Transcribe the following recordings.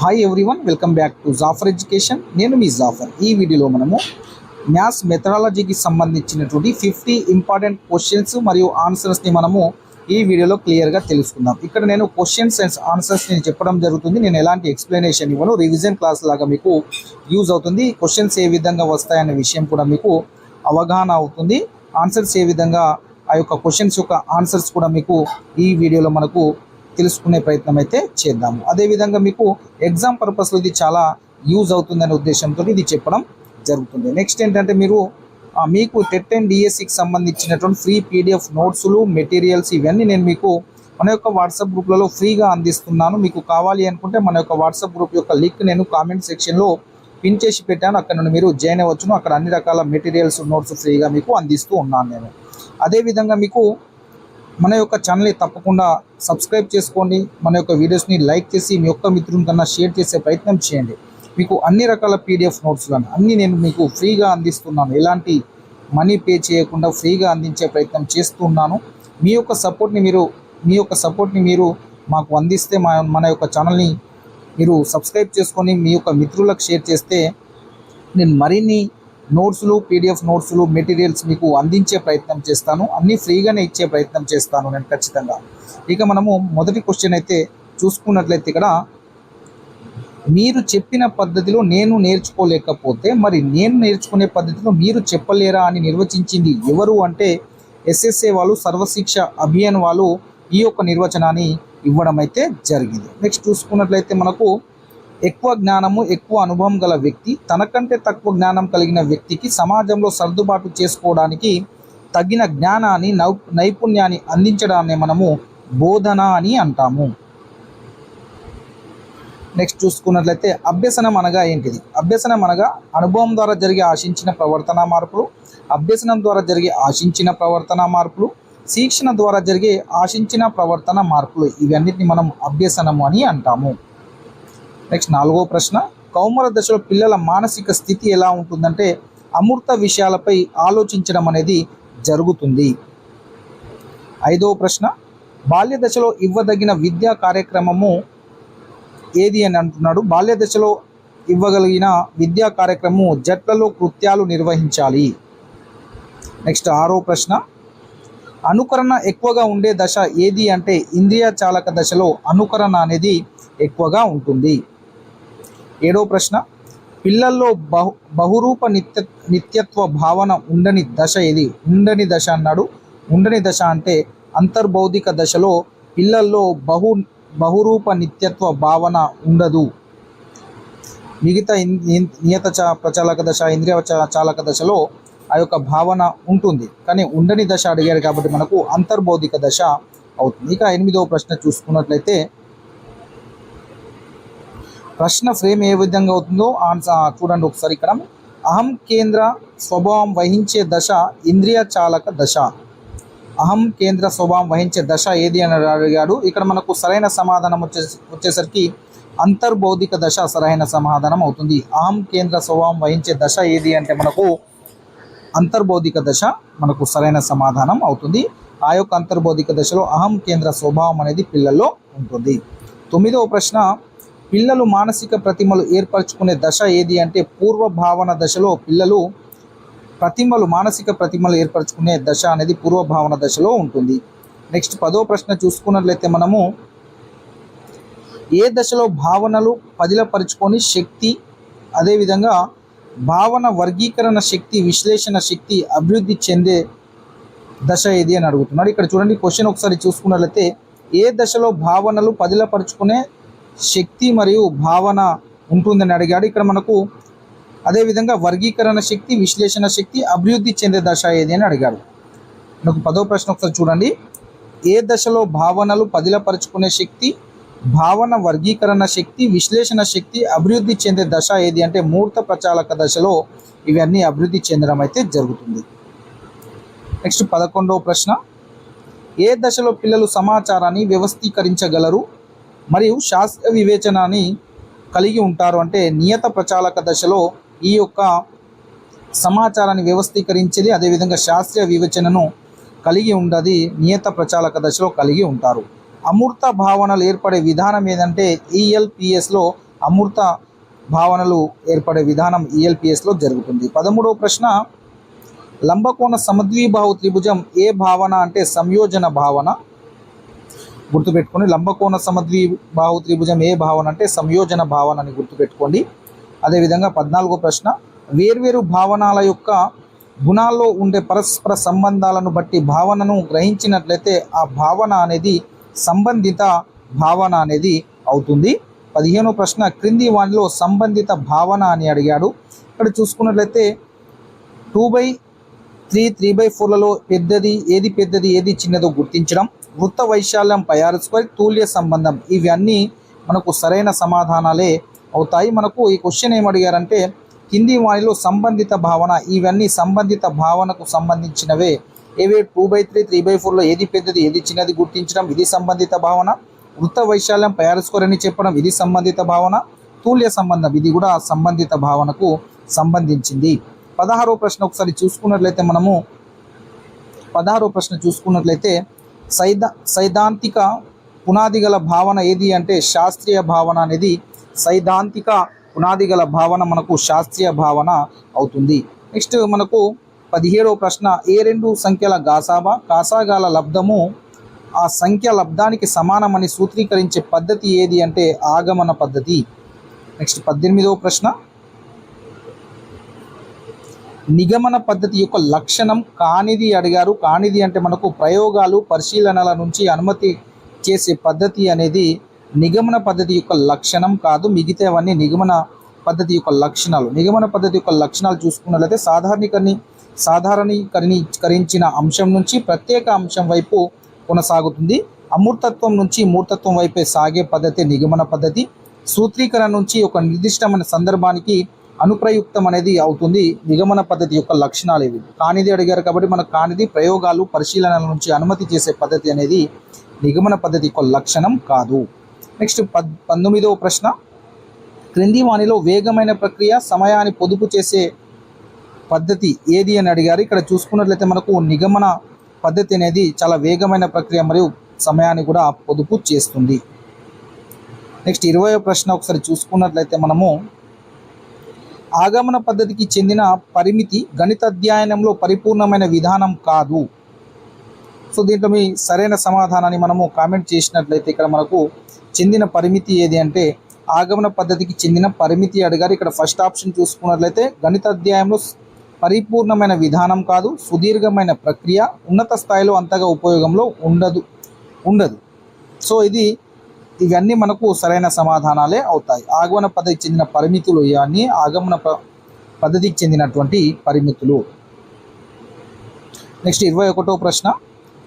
Hi everyone welcome back to Jafar education నేను మీ జాఫర్ ఈ వీడియోలో మనము మ్యాథ్స్ మెథడాలజీకి సంబంధించినటువంటి ఫిఫ్టీ ఇంపార్టెంట్ క్వశ్చన్స్ మరియు ఆన్సర్స్ని మనము ఈ వీడియోలో క్లియర్గా తెలుసుకుందాం. ఇక్కడ నేను క్వశ్చన్స్ అండ్ ఆన్సర్స్ నేను చెప్పడం జరుగుతుంది. నేను ఎలాంటి ఎక్స్ప్లెనేషన్ ఇవ్వను? రివిజన్ క్లాస్ లాగా మీకు యూజ్ అవుతుంది. క్వశ్చన్స్ ఏ విధంగా వస్తాయనే విషయం కూడా మీకు అవగాహన అవుతుంది. ఆన్సర్స్ ఏ విధంగా ఆ యొక్క క్వశ్చన్స్ యొక్క ఆన్సర్స్ కూడా మీకు ఈ వీడియోలో మనకు తెలుసుకునే ప్రయత్నం అయితే చేద్దాము. అదేవిధంగా మీకు ఎగ్జామ్ పర్పస్లో ఇది చాలా యూజ్ అవుతుందనే ఉద్దేశంతో ఇది చెప్పడం జరుగుతుంది. నెక్స్ట్ ఏంటంటే మీరు మీకు టెట్ అండ్ డిఎస్సికి సంబంధించినటువంటి ఫ్రీ పీడిఎఫ్ నోట్స్లు మెటీరియల్స్ ఇవన్నీ నేను మీకు మన యొక్క వాట్సాప్ గ్రూప్లలో ఫ్రీగా అందిస్తున్నాను. మీకు కావాలి అనుకుంటే మన యొక్క వాట్సాప్ గ్రూప్ యొక్క లింక్ నేను కామెంట్ సెక్షన్లో పిన్ చేసి పెట్టాను. అక్కడ నుండి మీరు జాయిన్ అవ్వచ్చును. అక్కడ అన్ని రకాల మెటీరియల్స్ నోట్స్ ఫ్రీగా మీకు అందిస్తూ ఉన్నాను నేను. అదేవిధంగా మీకు మన యొక్క ఛానల్ని తప్పకుండా సబ్స్క్రైబ్ చేసుకోండి. మన యొక్క వీడియోస్ని లైక్ చేసి మీ యొక్క మిత్రుని కన్నా షేర్ చేసే ప్రయత్నం చేయండి. మీకు అన్ని రకాల పీడిఎఫ్ నోట్స్లను అన్నీ నేను మీకు ఫ్రీగా అందిస్తున్నాను. ఎలాంటి మనీ పే చేయకుండా ఫ్రీగా అందించే ప్రయత్నం చేస్తున్నాను. మీ యొక్క సపోర్ట్ని మీరు మీ యొక్క సపోర్ట్ని మీరు మాకు అందిస్తే మా మన యొక్క ఛానల్ని మీరు సబ్స్క్రైబ్ చేసుకొని మీ యొక్క మిత్రులకు షేర్ చేస్తే నేను మరిన్ని నోట్స్లు పీడిఎఫ్ నోట్స్లు మెటీరియల్స్ మీకు అందించే ప్రయత్నం చేస్తాను. అన్నీ ఫ్రీగానే ఇచ్చే ప్రయత్నం చేస్తాను నేను ఖచ్చితంగా. ఇక మనము మొదటి క్వశ్చన్ అయితే చూసుకున్నట్లయితే ఇక్కడ మీరు చెప్పిన పద్ధతిలో నేను నేర్చుకోలేకపోతే మరి నేను నేర్చుకునే పద్ధతిలో మీరు చెప్పలేరా అని నిర్వచించింది ఎవరు అంటే ఎస్ఎస్ఏ వాళ్ళు సర్వశిక్ష అభియాన్ వాళ్ళు ఈ యొక్క నిర్వచనాన్ని ఇవ్వడం అయితే జరిగింది. నెక్స్ట్ చూసుకున్నట్లయితే మనకు ఎక్కువ జ్ఞానము ఎక్కువ అనుభవం గల వ్యక్తి తనకంటే తక్కువ జ్ఞానం కలిగిన వ్యక్తికి సమాజంలో సర్దుబాటు చేసుకోవడానికి తగిన జ్ఞానాన్ని నౌ నైపుణ్యాన్ని అందించడాన్ని మనము బోధన అని అంటాము. నెక్స్ట్ చూసుకున్నట్లయితే అభ్యసనం అనగా ఏంటిది? అభ్యసనం అనగా అనుభవం ద్వారా జరిగే ఆశించిన ప్రవర్తన మార్పులు అభ్యసనం ద్వారా జరిగే ఆశించిన ప్రవర్తన మార్పులు శిక్షణ ద్వారా జరిగే ఆశించిన ప్రవర్తన మార్పులు. ఇవన్నిటిని మనం అభ్యసనము అని అంటాము. నెక్స్ట్ నాలుగో ప్రశ్న కౌమర దశలో పిల్లల మానసిక స్థితి ఎలా ఉంటుందంటే అమూర్త విషయాలపై ఆలోచించడం అనేది జరుగుతుంది. ఐదవ ప్రశ్న బాల్య దశలో ఇవ్వదగిన విద్యా కార్యక్రమము ఏది అని అంటున్నాడు. బాల్య దశలో ఇవ్వగలిగిన విద్యా కార్యక్రమం జట్లలో కృత్యాలు నిర్వహించాలి. నెక్స్ట్ ఆరో ప్రశ్న అనుకరణ ఎక్కువగా ఉండే దశ ఏది అంటే ఇంద్రియ చాలక దశలో అనుకరణ అనేది ఎక్కువగా ఉంటుంది. ఏడో ప్రశ్న పిల్లల్లో బహు బహురూప నిత్య నిత్యత్వ భావన ఉండని దశ ఏది? ఉండని దశ అన్నాడు. ఉండని దశ అంటే అంతర్భౌతిక దశలో పిల్లల్లో బహు బహురూప నిత్యత్వ భావన ఉండదు. మిగతా నియత ప్రచాలక దశ ఇంద్రియ చాలక దశలో ఆ యొక్క భావన ఉంటుంది. కానీ ఉండని దశ అడిగారు కాబట్టి మనకు అంతర్భౌతిక దశ అవుతుంది. ఇక ఎనిమిదవ ప్రశ్న చూసుకున్నట్లయితే ప్రశ్న ఫ్రేమ్ ఏ విధంగా అవుతుందో ఆన్సర్ చూడండి ఒకసారి ఇక్కడ. అహం కేంద్ర స్వభావం వహించే దశ ఇంద్రియ చాలక దశ. అహం కేంద్ర స్వభావం వహించే దశ ఏది అని అడిగాడు. ఇక్కడ మనకు సరైన సమాధానం వచ్చే వచ్చేసరికి అంతర్బౌద్ధిక దశ సరైన సమాధానం అవుతుంది. అహం కేంద్ర స్వభావం వహించే దశ ఏది అంటే మనకు అంతర్బౌద్ధిక దశ మనకు సరైన సమాధానం అవుతుంది. ఆ యొక్క అంతర్బౌద్ధిక దశలో అహం కేంద్ర స్వభావం అనేది పిల్లల్లో ఉంటుంది. తొమ్మిదవ ప్రశ్న పిల్లలు మానసిక ప్రతిమలు ఏర్పరచుకునే దశ ఏది అంటే పూర్వ భావన దశలో పిల్లలు ప్రతిమలు మానసిక ప్రతిమలు ఏర్పరచుకునే దశ అనేది పూర్వ భావన దశలో ఉంటుంది. నెక్స్ట్ పదో ప్రశ్న చూసుకున్నట్లయితే మనము ఏ దశలో భావనలు పదిలపరుచుకొని శక్తి అదేవిధంగా భావన వర్గీకరణ శక్తి విశ్లేషణ శక్తి అభివృద్ధి చెందే దశ ఏది అని అడుగుతున్నాడు ఇక్కడ చూడండి క్వశ్చన్ ఒకసారి చూసుకున్నట్లయితే ఏ దశలో భావనలు పదిలపరుచుకునే శక్తి మరియు భావన ఉంటుందని అడిగాడు. ఇక్కడ మనకు అదేవిధంగా వర్గీకరణ శక్తి విశ్లేషణ శక్తి అభివృద్ధి చెందే దశ ఏది అని అడిగాడు. మనకు పదో ప్రశ్న ఒకసారి చూడండి. ఏ దశలో భావనలు పదిలపరుచుకునే శక్తి భావన వర్గీకరణ శక్తి విశ్లేషణ శక్తి అభివృద్ధి చెందే దశ ఏది అంటే మూర్త ప్రచాలక దశలో ఇవన్నీ అభివృద్ధి చెందడం అయితే జరుగుతుంది. నెక్స్ట్ పదకొండవ ప్రశ్న. ఏ దశలో పిల్లలు సమాచారాన్ని వ్యవస్థీకరించగలరు? మరియు శాస్త్ర వివేచనాన్ని కలిగి ఉంటారు. అంటే నియత ప్రచాలక దశలో ఈ యొక్క సమాచారాన్ని వ్యవస్థీకరించేది అదేవిధంగా శాస్త్రీయ వివేచనను కలిగి ఉండది నియత ప్రచాలక దశలో కలిగి ఉంటారు. అమూర్త భావనలు ఏర్పడే విధానం ఏదంటే ఈఎల్పిఎస్లో అమూర్త భావనలు ఏర్పడే విధానం ఈఎల్పిఎస్లో జరుగుతుంది. పదమూడవ ప్రశ్న లంబకోణ సమద్విబాహు త్రిభుజం ఏ భావన అంటే సంయోజన భావన? గుర్తుపెట్టుకోండి. లంబకోణ సమద్విబాహు త్రిభుజం ఏ భావన అంటే సంయోజన భావన అని గుర్తుపెట్టుకోండి. అదేవిధంగా పద్నాలుగో ప్రశ్న వేర్వేరు భావనాల యొక్క గుణాల్లో ఉండే పరస్పర సంబంధాలను బట్టి భావనను గ్రహించినట్లయితే ఆ భావన అనేది సంబంధిత భావన అనేది అవుతుంది. పదిహేనో ప్రశ్న క్రింది వానిలో సంబంధిత భావన అని అడిగాడు. ఇక్కడ చూసుకున్నట్లయితే two by three three by ఫోర్లలో పెద్దది ఏది పెద్దది ఏది చిన్నదో గుర్తించడం. వృత్త వైశాల్యం పయారుచుకొని తూల్య సంబంధం. ఇవన్నీ మనకు సరైన సమాధానాలే అవుతాయి. మనకు ఈ క్వశ్చన్ ఏం అడిగారంటే కింది వాణిలో సంబంధిత భావన ఇవన్నీ సంబంధిత భావనకు సంబంధించినవే. ఏవే two by three three by ఫోర్లో ఏది పెద్దది ఏది చిన్నది గుర్తించడం ఇది సంబంధిత భావన. వృత్త వైశాల్యం పయారుచుకోరని చెప్పడం ఇది సంబంధిత భావన. తూల్య సంబంధం ఇది కూడా సంబంధిత భావనకు సంబంధించింది. పదహారో ప్రశ్న ఒకసారి చూసుకున్నట్లయితే మనము పదహారో ప్రశ్న చూసుకున్నట్లయితే సైదా సైద్ధాంతిక పునాది గల భావన ఏది అంటే శాస్త్రీయ భావన అనేది సైద్ధాంతిక పునాది గల భావన మనకు శాస్త్రీయ భావన అవుతుంది. నెక్స్ట్ మనకు పదిహేడవ ప్రశ్న ఏ రెండు సంఖ్యల గాసాబా? కాసాగాల లబ్ధము ఆ సంఖ్య లబ్ధానికి సమానమని సూత్రీకరించే పద్ధతి ఏది అంటే ఆగమన పద్ధతి? నెక్స్ట్ పద్దెనిమిదవ ప్రశ్న నిగమన పద్ధతి యొక్క లక్షణం కానిది అడిగారు. కానిది అంటే మనకు ప్రయోగాలు పరిశీలనల నుంచి అనుమతి చేసే పద్ధతి అనేది నిగమన పద్ధతి యొక్క లక్షణం కాదు. మిగతావన్నీ నిగమన పద్ధతి యొక్క లక్షణాలు. నిగమన పద్ధతి యొక్క లక్షణాలు చూసుకున్నట్లయితే సాధారణీకరణి సాధారణీకరణీకరించిన అంశం నుంచి ప్రత్యేక అంశం వైపు కొనసాగుతుంది. అమూర్తత్వం నుంచి మూర్తత్వం వైపే సాగే పద్ధతి నిగమన పద్ధతి. సూత్రీకరణ నుంచి ఒక నిర్దిష్టమైన సందర్భానికి అనుప్రయుక్తం అనేది అవుతుంది నిగమన పద్ధతి యొక్క లక్షణాలు ఇవి. కానిది అడిగారు కాబట్టి మనకు కానిది ప్రయోగాలు పరిశీలనల నుంచి అనుమతి చేసే పద్ధతి అనేది నిగమన పద్ధతి యొక్క లక్షణం కాదు. నెక్స్ట్ పద్ పంతొమ్మిదవ ప్రశ్న. క్రింది వాణిలో వేగమైన ప్రక్రియ సమయాన్ని పొదుపు చేసే పద్ధతి ఏది అని అడిగారు. ఇక్కడ చూసుకున్నట్లయితే మనకు నిగమన పద్ధతి అనేది చాలా వేగమైన ప్రక్రియ మరియు సమయాన్ని కూడా పొదుపు చేస్తుంది. నెక్స్ట్ ఇరవై ప్రశ్న ఒకసారి చూసుకున్నట్లయితే మనము ఆగమన పద్ధతికి చెందిన పరిమితి గణిత అధ్యయనంలో పరిపూర్ణమైన విధానం కాదు. సో దీంట్లో మీ సరైన సమాధానాన్ని మనము కామెంట్ చేసినట్లయితే ఇక్కడ మనకు చెందిన పరిమితి ఏది అంటే ఆగమన పద్ధతికి చెందిన పరిమితి అడిగారు. ఇక్కడ ఫస్ట్ ఆప్షన్ చూసుకున్నట్లయితే గణిత అధ్యాయంలో పరిపూర్ణమైన విధానం కాదు సుదీర్ఘమైన ప్రక్రియ ఉన్నత స్థాయిలో అంతగా ఉపయోగంలో ఉండదు ఉండదు. సో ఇది ఇవన్నీ మనకు సరైన సమాధానాలే అవుతాయి. ఆగమన పద్ధతికి చెందిన పరిమితులు ఇవన్నీ ఆగమన ప- పద్ధతికి చెందినటువంటి పరిమితులు. నెక్స్ట్ ఇరవై ఒకటో ప్రశ్న.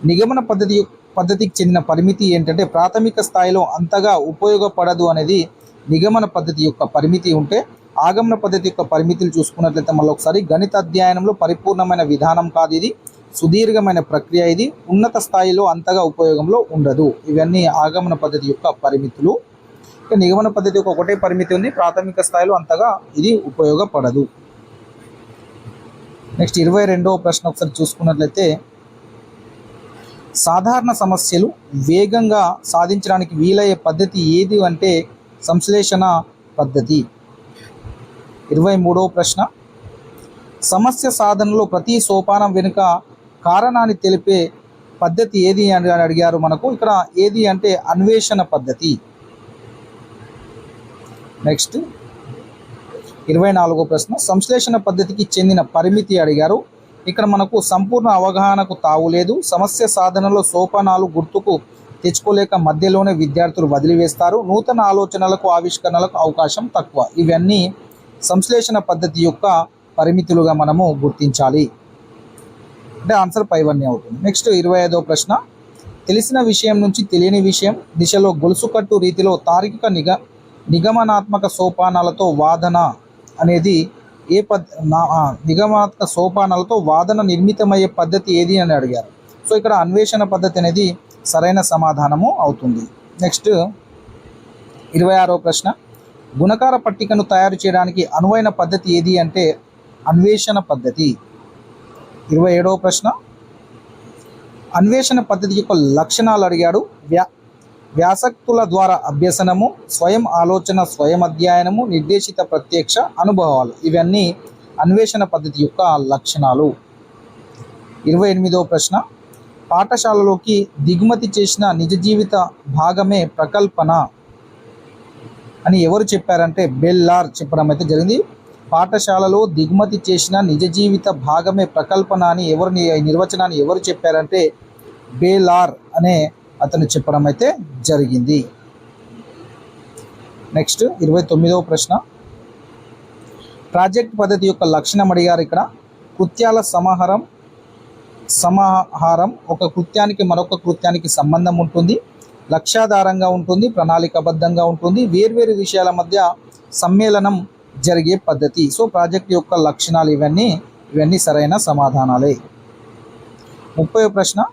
నిగమన పద్ధతి పద్ధతికి చెందిన పరిమితి ఏంటంటే ప్రాథమిక స్థాయిలో అంతగా ఉపయోగపడదు అనేది నిగమన పద్ధతి యొక్క పరిమితి ఉంటే ఆగమన పద్ధతి యొక్క పరిమితులు చూసుకున్నట్లయితే మళ్ళీ ఒకసారి గణిత అధ్యయనంలో పరిపూర్ణమైన విధానం కాదు ఇది. సుదీర్ఘమైన ప్రక్రియ ఇది. ఉన్నత స్థాయిలో అంతగా ఉపయోగంలో ఉండదు. ఇవన్నీ ఆగమన పద్ధతి యొక్క పరిమితులు. ఇక నిగమన పద్ధతి యొక్క ఒకటే పరిమితి ఉంది. ప్రాథమిక స్థాయిలో అంతగా ఇది ఉపయోగపడదు. నెక్స్ట్ ఇరవై రెండవ ప్రశ్న ఒకసారి చూసుకున్నట్లయితే సాధారణ సమస్యలు వేగంగా సాధించడానికి వీలయ్యే పద్ధతి ఏది అంటే సంశ్లేషణ పద్ధతి. ఇరవై మూడవ ప్రశ్న సమస్య సాధనలో ప్రతి సోపానం వెనుక కారణాన్ని తెలిపే పద్ధతి ఏది అని అడిగారు మనకు. ఇక్కడ ఏది అంటే అన్వేషణ పద్ధతి. నెక్స్ట్ ఇరవై నాలుగో ప్రశ్న. సంశ్లేషణ పద్ధతికి చెందిన పరిమితి అడిగారు. ఇక్కడ మనకు సంపూర్ణ అవగాహనకు తావులేదు సమస్య సాధనలో సోపానాలు గుర్తుకు తెచ్చుకోలేక మధ్యలోనే విద్యార్థులు వదిలివేస్తారు. నూతన ఆలోచనలకు ఆవిష్కరణలకు అవకాశం తక్కువ. ఇవన్నీ సంశ్లేషణ పద్ధతి యొక్క పరిమితులుగా మనము గుర్తించాలి. అంటే ఆన్సర్ పైవన్నీ అవుతుంది. నెక్స్ట్ ఇరవై ఐదో ప్రశ్న. తెలిసిన విషయం నుంచి తెలియని విషయం దిశలో గొలుసుకట్టు రీతిలో తార్కిక నిగ నిగమనాత్మక సోపానాలతో వాదన అనేది ఏ పద్ నా- నిగమనాత్మక సోపానాలతో వాదన నిర్మితమయ్యే పద్ధతి ఏది అని అడిగారు. సో ఇక్కడ అన్వేషణ పద్ధతి అనేది సరైన సమాధానము అవుతుంది. నెక్స్ట్ ఇరవై ఆరో ప్రశ్న. గుణకార పట్టికను తయారు చేయడానికి అనువైన పద్ధతి ఏది అంటే అన్వేషణ పద్ధతి. ఇరవై ఏడవ ప్రశ్న. అన్వేషణ పద్ధతి యొక్క లక్షణాలు అడిగాడు. వ్యా వ్యాసక్తుల ద్వారా అభ్యసనము స్వయం ఆలోచన స్వయం అధ్యయనము నిర్దేశిత ప్రత్యక్ష అనుభవాలు. ఇవన్నీ అన్వేషణ పద్ధతి యొక్క లక్షణాలు. ఇరవై ఎనిమిదవ ప్రశ్న. పాఠశాలలోకి దిగుమతి చేసిన నిజ జీవిత భాగమే ప్రకల్పన అని ఎవరు చెప్పారంటే బెల్లార్ చెప్పడం అయితే జరిగింది. పాఠశాలలో దిగుమతి చేసిన నిజ జీవిత భాగమే ప్రకల్పన అని ఎవరు నిర్వచనాన్ని ఎవరు చెప్పారంటే బేలార్ అనే అతను చెప్పడం అయితే జరిగింది. నెక్స్ట్ ఇరవై తొమ్మిదవ ప్రశ్న. ప్రాజెక్ట్ పద్ధతి యొక్క లక్షణం అడిగారు ఇక్కడ. కృత్యాల సమాహారం సమాహారం ఒక కృత్యానికి మరొక కృత్యానికి సంబంధం ఉంటుంది. లక్ష్యాధారంగా ఉంటుంది ప్రణాళికబద్ధంగా ఉంటుంది. వేర్వేరు విషయాల మధ్య సమ్మేళనం జరిగే పద్ధతి. సో ప్రాజెక్ట్ యొక్క లక్షణాలు ఇవన్నీ ఇవన్నీ సరైన సమాధానాలే. ముప్పై ప్రశ్న.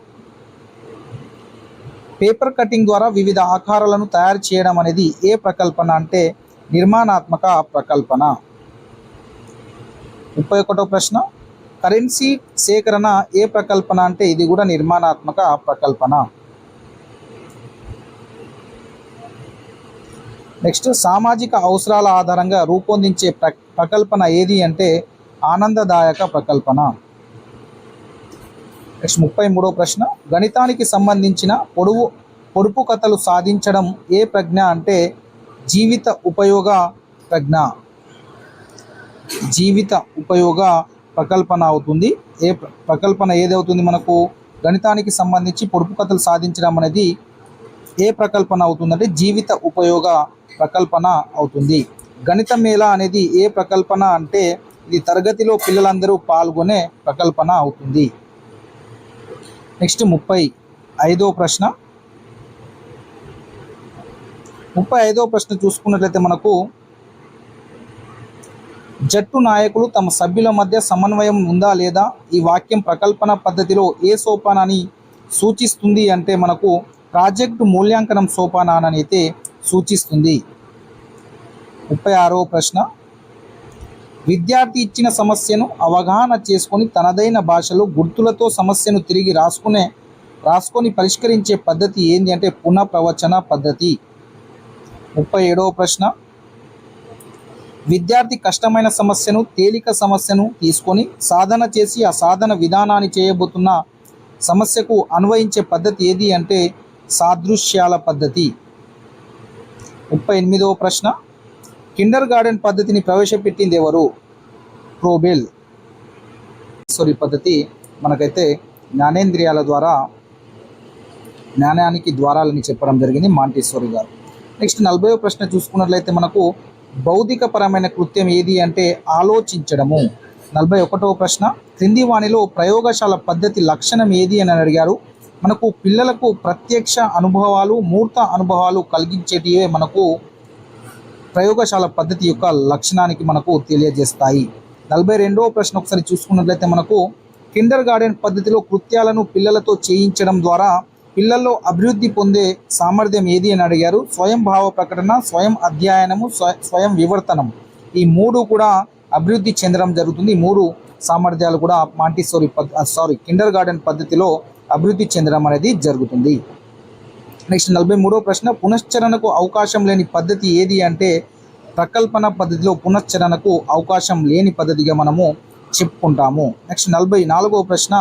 పేపర్ కటింగ్ ద్వారా వివిధ ఆకారాలను తయారు చేయడం అనేది ఏ ప్రకల్పన అంటే నిర్మాణాత్మక ప్రకల్పన? ముప్పై ఒకటో ప్రశ్న. కరెన్సీ సేకరణ ఏ ప్రకల్పన అంటే ఇది కూడా నిర్మాణాత్మక ప్రకల్పన. నెక్స్ట్ సామాజిక అవసరాల ఆధారంగా రూపొందించే ప్ర ప్రకల్పన ఏది అంటే ఆనందదాయక ప్రకల్పన. నెక్స్ట్ ముప్పై మూడో ప్రశ్న గణితానికి సంబంధించిన పొడువు పొడుపు కథలు సాధించడం ఏ ప్రజ్ఞ అంటే జీవిత ఉపయోగ ప్రజ్ఞ. జీవిత ఉపయోగ ప్రకల్పన అవుతుంది. ఏ ప్రకల్పన ఏదవుతుంది మనకు? గణితానికి సంబంధించి పొడుపు కథలు సాధించడం అనేది ఏ ప్రకల్పన అవుతుందంటే జీవిత ఉపయోగ ప్రకల్పన అవుతుంది. గణిత మేళ అనేది ఏ ప్రకల్పన అంటే ఇది తరగతిలో పిల్లలందరూ పాల్గొనే ప్రకల్పన అవుతుంది. నెక్స్ట్ ముప్పై ఐదో ప్రశ్న. ముప్పై ఐదో ప్రశ్న చూసుకున్నట్లయితే మనకు జట్టు నాయకులు తమ సభ్యుల మధ్య సమన్వయం ఉందా లేదా? ఈ వాక్యం ప్రకల్పన పద్ధతిలో ఏ సోపానాన్ని సూచిస్తుంది అంటే మనకు ప్రాజెక్టు మూల్యాంకనం సోపానాన్ని అయితే సూచిస్తుంది. ముప్పై ఆరవ ప్రశ్న. విద్యార్థి ఇచ్చిన సమస్యను అవగాహన చేసుకొని తనదైన భాషలో గుర్తులతో సమస్యను తిరిగి రాసుకునే రాసుకొని పరిష్కరించే పద్ధతి ఏంటి అంటే పునఃప్రవచన పద్ధతి. ముప్పై ఏడవ ప్రశ్న. విద్యార్థి కష్టమైన సమస్యను తేలిక సమస్యను తీసుకొని సాధన చేసి ఆ సాధన విధానాన్ని చేయబోతున్న సమస్యకు అన్వయించే పద్ధతి ఏది అంటే సాదృశ్యాల పద్ధతి. ముప్పై ఎనిమిదవ ప్రశ్న. కిండర్ గార్డెన్ పద్ధతిని ప్రవేశపెట్టింది ఎవరు? ప్రోబెల్ సారీ పద్ధతి మనకైతే జ్ఞానేంద్రియాల ద్వారా జ్ఞానానికి ద్వారాలని చెప్పడం జరిగింది మాంటేశ్వరి గారు. నెక్స్ట్ నలభై ప్రశ్న చూసుకున్నట్లయితే మనకు భౌతికపరమైన కృత్యం ఏది అంటే ఆలోచించడము. నలభై ఒకటవ ప్రశ్న. క్రింది వాణిలో ప్రయోగశాల పద్ధతి లక్షణం ఏది అని అడిగారు? మనకు పిల్లలకు ప్రత్యక్ష అనుభవాలు మూర్త అనుభవాలు కలిగించేటివే మనకు ప్రయోగశాల పద్ధతి యొక్క లక్షణానికి మనకు తెలియజేస్తాయి. నలభై రెండవ ప్రశ్న ఒకసారి చూసుకున్నట్లయితే మనకు కిండర్ గార్డెన్ పద్ధతిలో కృత్యాలను పిల్లలతో చేయించడం ద్వారా పిల్లల్లో అభివృద్ధి పొందే సామర్థ్యం ఏది అని అడిగారు. స్వయం భావ ప్రకటన స్వయం అధ్యయనము స్వ- స్వయం వివర్తనం. ఈ మూడు కూడా అభివృద్ధి చెందడం జరుగుతుంది. ఈ మూడు సామర్థ్యాలు కూడా మాంటిసోరీ పద్ సారీ కిండర్ గార్డెన్ పద్ధతిలో అభివృద్ధి చెందడం అనేది జరుగుతుంది. నెక్స్ట్ నలభై మూడో ప్రశ్న పునశ్చరణకు అవకాశం లేని పద్ధతి ఏది అంటే ప్రకల్పన పద్ధతిలో పునశ్చరణకు అవకాశం లేని పద్ధతిగా మనము చెప్పుకుంటాము. నెక్స్ట్ నలభై నాలుగో ప్రశ్న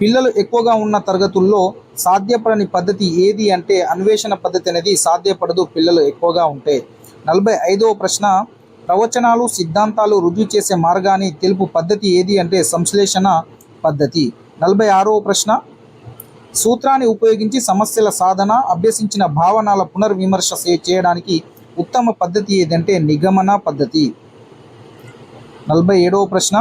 పిల్లలు ఎక్కువగా ఉన్న తరగతుల్లో సాధ్యపడని పద్ధతి ఏది అంటే అన్వేషణ పద్ధతి అనేది సాధ్యపడదు పిల్లలు ఎక్కువగా ఉంటే. నలభై ఐదవ ప్రశ్న ప్రవచనాలు సిద్ధాంతాలు రుజువు చేసే మార్గాన్ని తెలుపు పద్ధతి ఏది అంటే సంశ్లేషణ పద్ధతి. నలభై ఆరవ ప్రశ్న. సూత్రాన్ని ఉపయోగించి సమస్యల సాధన అభ్యసించిన భావనల పునర్విమర్శ చేయడానికి ఉత్తమ పద్ధతి ఏదంటే నిగమన పద్ధతి. నలభై ఏడవ ప్రశ్న.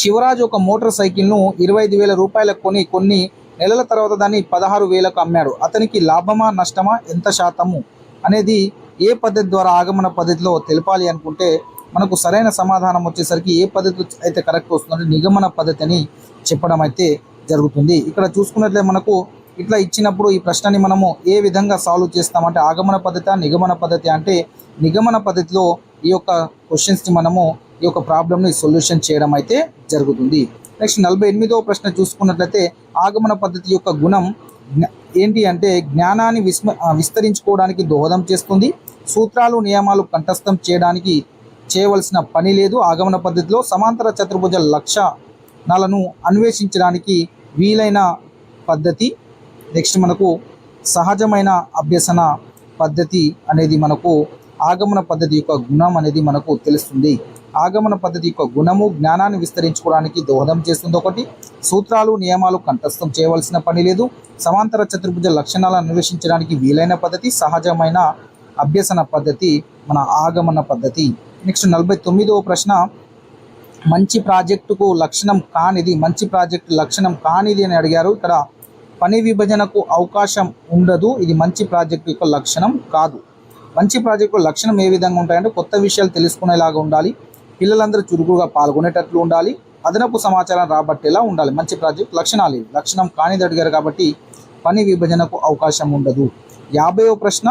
శివరాజ్ ఒక మోటార్ సైకిల్ను ఇరవై ఐదు వేల రూపాయలకు కొని కొన్ని నెలల తర్వాత దాన్ని పదహారు వేలకు అమ్మాడు. అతనికి లాభమా నష్టమా ఎంత శాతము అనేది ఏ పద్ధతి ద్వారా ఆగమన పద్ధతిలో తెలపాలి అనుకుంటే మనకు సరైన సమాధానం వచ్చేసరికి ఏ పద్ధతి అయితే కరెక్ట్ వస్తుందంటే నిగమన పద్ధతి అని చెప్పడం అయితే జరుగుతుంది. ఇక్కడ చూసుకున్నట్లే మనకు ఇట్లా ఇచ్చినప్పుడు ఈ ప్రశ్నని మనము ఏ విధంగా సాల్వ్ చేస్తామంటే ఆగమన పద్ధతి నిగమన పద్ధతి అంటే నిగమన పద్ధతిలో ఈ యొక్క క్వశ్చన్స్ని మనము ఈ యొక్క ప్రాబ్లమ్ని సొల్యూషన్ చేయడం అయితే జరుగుతుంది. నెక్స్ట్ నలభై ఎనిమిదవ ప్రశ్న చూసుకున్నట్లయితే ఆగమన పద్ధతి యొక్క గుణం ఏంటి అంటే జ్ఞానాన్ని విస్మ విస్తరించుకోవడానికి దోహదం చేస్తుంది. సూత్రాలు నియమాలు కంఠస్థం చేయడానికి చేయవలసిన పని లేదు. ఆగమన పద్ధతిలో సమాంతర చతుర్భుజ లక్షణాలను అన్వేషించడానికి వీలైన పద్ధతి. నెక్స్ట్ మనకు సహజమైన అభ్యసన పద్ధతి అనేది మనకు ఆగమన పద్ధతి యొక్క గుణం అనేది మనకు తెలుస్తుంది. ఆగమన పద్ధతి యొక్క గుణము జ్ఞానాన్ని విస్తరించుకోవడానికి దోహదం చేస్తుంది. ఒకటి సూత్రాలు నియమాలు కంఠస్థం చేయవలసిన పని లేదు. సమాంతర చతుర్భుజ లక్షణాలను అన్వేషించడానికి వీలైన పద్ధతి. సహజమైన అభ్యసన పద్ధతి మన ఆగమన పద్ధతి. నెక్స్ట్ నలభై తొమ్మిదవ ప్రశ్న. మంచి ప్రాజెక్టుకు లక్షణం కానిది మంచి ప్రాజెక్టు లక్షణం కానిది అని అడిగారు. ఇక్కడ పని విభజనకు అవకాశం ఉండదు ఇది మంచి ప్రాజెక్టు యొక్క లక్షణం కాదు. మంచి ప్రాజెక్టు లక్షణం ఏ విధంగా ఉంటాయంటే కొత్త విషయాలు తెలుసుకునేలాగా ఉండాలి. పిల్లలందరూ చురుకుగా పాల్గొనేటట్లు ఉండాలి. అదనపు సమాచారం రాబట్టేలా ఉండాలి. మంచి ప్రాజెక్ట్ లక్షణాలు ఇవి లక్షణం కానిది అడిగారు కాబట్టి పని విభజనకు అవకాశం ఉండదు. యాభైవ ప్రశ్న.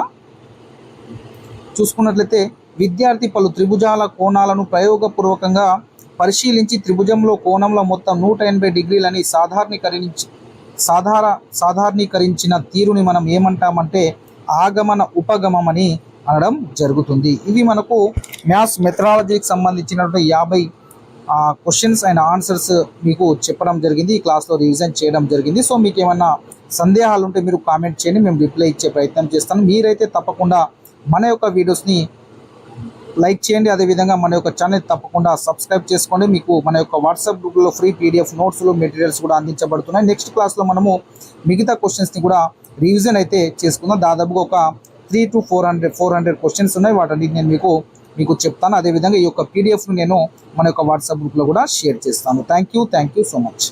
చూసుకున్నట్లయితే విద్యార్థి పలు త్రిభుజాల కోణాలను ప్రయోగపూర్వకంగా పరిశీలించి త్రిభుజంలో కోణంలో మొత్తం నూట ఎనభై డిగ్రీలని సాధారణీకరించి సాధార సాధారణీకరించిన తీరుని మనం ఏమంటామంటే ఆగమన ఉపగమం అని అనడం జరుగుతుంది. ఇవి మనకు మ్యాథ్స్ మెథడాలజీకి సంబంధించినటువంటి యాభై క్వశ్చన్స్ అండ్ ఆన్సర్స్ మీకు చెప్పడం జరిగింది. ఈ క్లాస్లో రివిజన్ చేయడం జరిగింది. సో మీకు ఏమన్నా సందేహాలు ఉంటే మీరు కామెంట్ చేయండి. మేము రిప్లై ఇచ్చే ప్రయత్నం చేస్తాను. మీరైతే తప్పకుండా మన యొక్క వీడియోస్ని లైక్ చేయండి. అదేవిధంగా మన యొక్క ఛానల్ తప్పకుండా సబ్స్క్రైబ్ చేసుకోండి. మీకు మన యొక్క వాట్సాప్ గ్రూప్లో ఫ్రీ పీడిఎఫ్ నోట్స్లు మెటీరియల్స్ కూడా అందించబడుతున్నాయి. నెక్స్ట్ క్లాస్లో మనము మిగతా క్వశ్చన్స్ని కూడా రివిజన్ అయితే చేసుకుందాం. దాదాపుగా ఒక three to four hundred four hundred questions ఉన్నాయి. వాటిని నేను మీకు మీకు చెప్తాను. అదేవిధంగా ఈ యొక్క పీడిఎఫ్ను నేను మన యొక్క వాట్సాప్ గ్రూప్లో కూడా షేర్ చేస్తాను. Thank you thank you so much